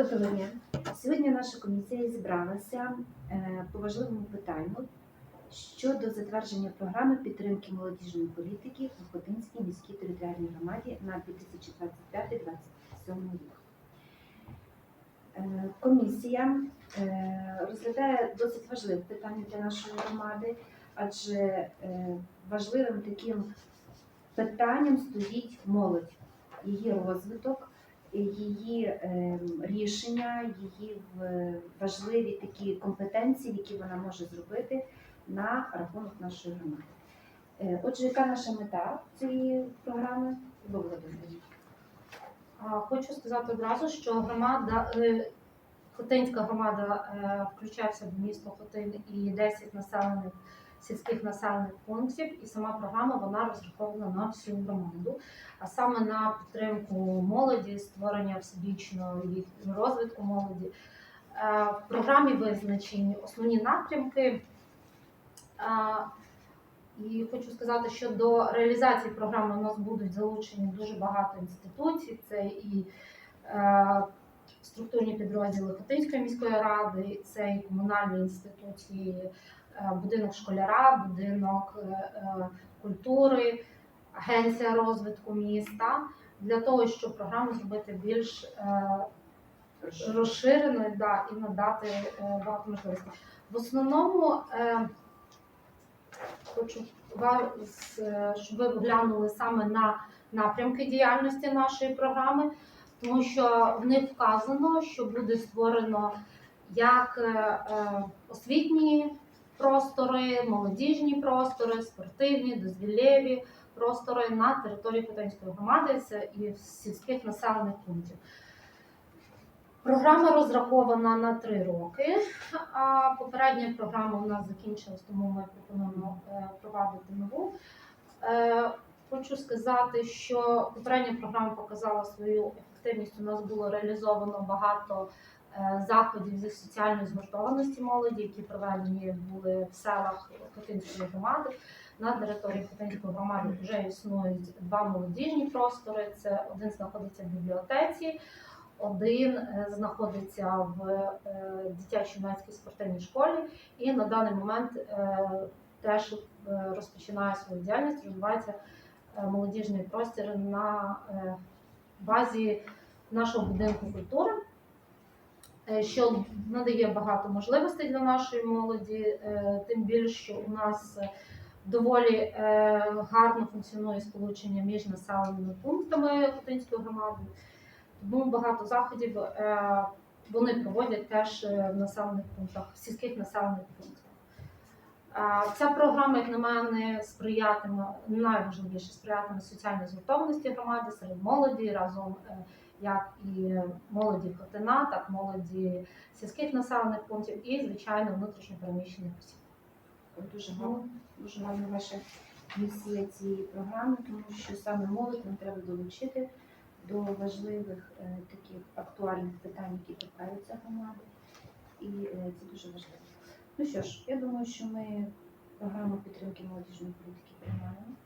Доброго дня. Сьогодні наша комісія зібралася е, по важливому питанню щодо затвердження програми підтримки молодіжної політики в Хотинській міській територіальній громаді на 2025-2027 рік. Е, Комісія е, розглядає досить важливе питання для нашої громади, адже важливим таким питанням стоїть молодь, її розвиток її ем, рішення, її важливі такі компетенції, які вона може зробити на рахунок нашої громади. Е, Отже, яка наша мета цієї програми? Хочу сказати одразу, що громада, е, Хотинська громада е, включається до міста Хотин і 10 населених сільських населених пунктів, і сама програма вона розрахована на всю громаду, а саме на підтримку молоді, створення всебічного розвитку молоді. Е, В програмі визначені основні напрямки. Е, І хочу сказати, що до реалізації програми у нас будуть залучені дуже багато інституцій. Це і е, структурні підрозділи Хотинської міської ради, це і комунальні інституції, будинок школяра, будинок е, е, культури, агенція розвитку міста для того, щоб програму зробити більш е, розширеною да, і надати е, багато можливостей. В основному е, хочу вас, е, щоб ви глянули саме на напрямки діяльності нашої програми, тому що в них вказано, що буде створено як е, е, освітні простори, молодіжні простори, спортивні, дозвіллєві простори на території Хотинської громади це і сільських населених пунктів. Програма розрахована на три роки. А попередня програма у нас закінчилась, тому ми пропонуємо е, провадити нову. Е, Хочу сказати, що попередня програма показала свою ефективність. У нас було реалізовано багато заходів зі соціальної згуртованості молоді, які проведені були в селах Хотинської громади. На території Хотинської громади вже існують два молодіжні простори. Це один знаходиться в бібліотеці, один е, знаходиться в е, дитячо-юнацькій спортивній школі, і на даний момент е, теж е, розпочинає свою діяльність, розвивається е, молодіжний простір на е, базі нашого будинку культури, е, що надає багато можливостей для нашої молоді, е, тим більше, що у нас е, доволі е, гарно функціонує сполучення між населеними пунктами Хотинської громади. Тому багато заходів е, вони проводять теж е, в населених пунктах, в сільських населених пунктах. Ця програма, як на мене, сприятиме найважливіше сприятиме соціальній згуртованості громади серед молоді разом е, як і молоді Хотина, так і молоді сільських населених пунктів і, звичайно, внутрішньопереміщених осіб. Дуже гарно, дуже гарна ваша місія цієї програми, тому що саме молодь нам треба долучити до важливих е, таких актуальних питань, які торкаються громади. І е, це дуже важливо. Ну що ж, я думаю, що ми програму підтримки молодіжної політики приймаємо.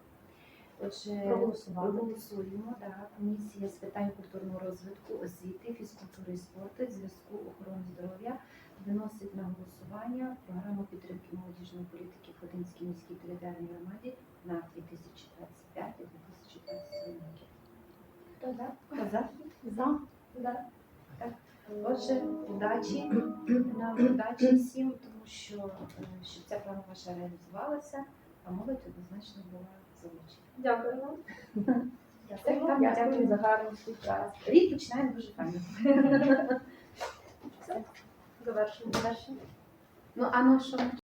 Отже, Проголосували. проголосуємо. Да. Комісія з питань культурного розвитку, освіти, фізкультури і спорту, зв'язку, охорони здоров'я виносить на голосування програму підтримки молодіжної політики в Хотинській міській територіальній громаді на 2025-2027 роки. Хто за? Хто за? За. За. Так. Отже, удачі, нам удачі всім, тому що е, щоб ця програма ваша реалізувалася, а молодь однозначно була Дякую вам. Дякую, вам, дякую за гарну співпрацю. Рік починаємо дуже. Завершимо. Завершимо. Ну, а ну що?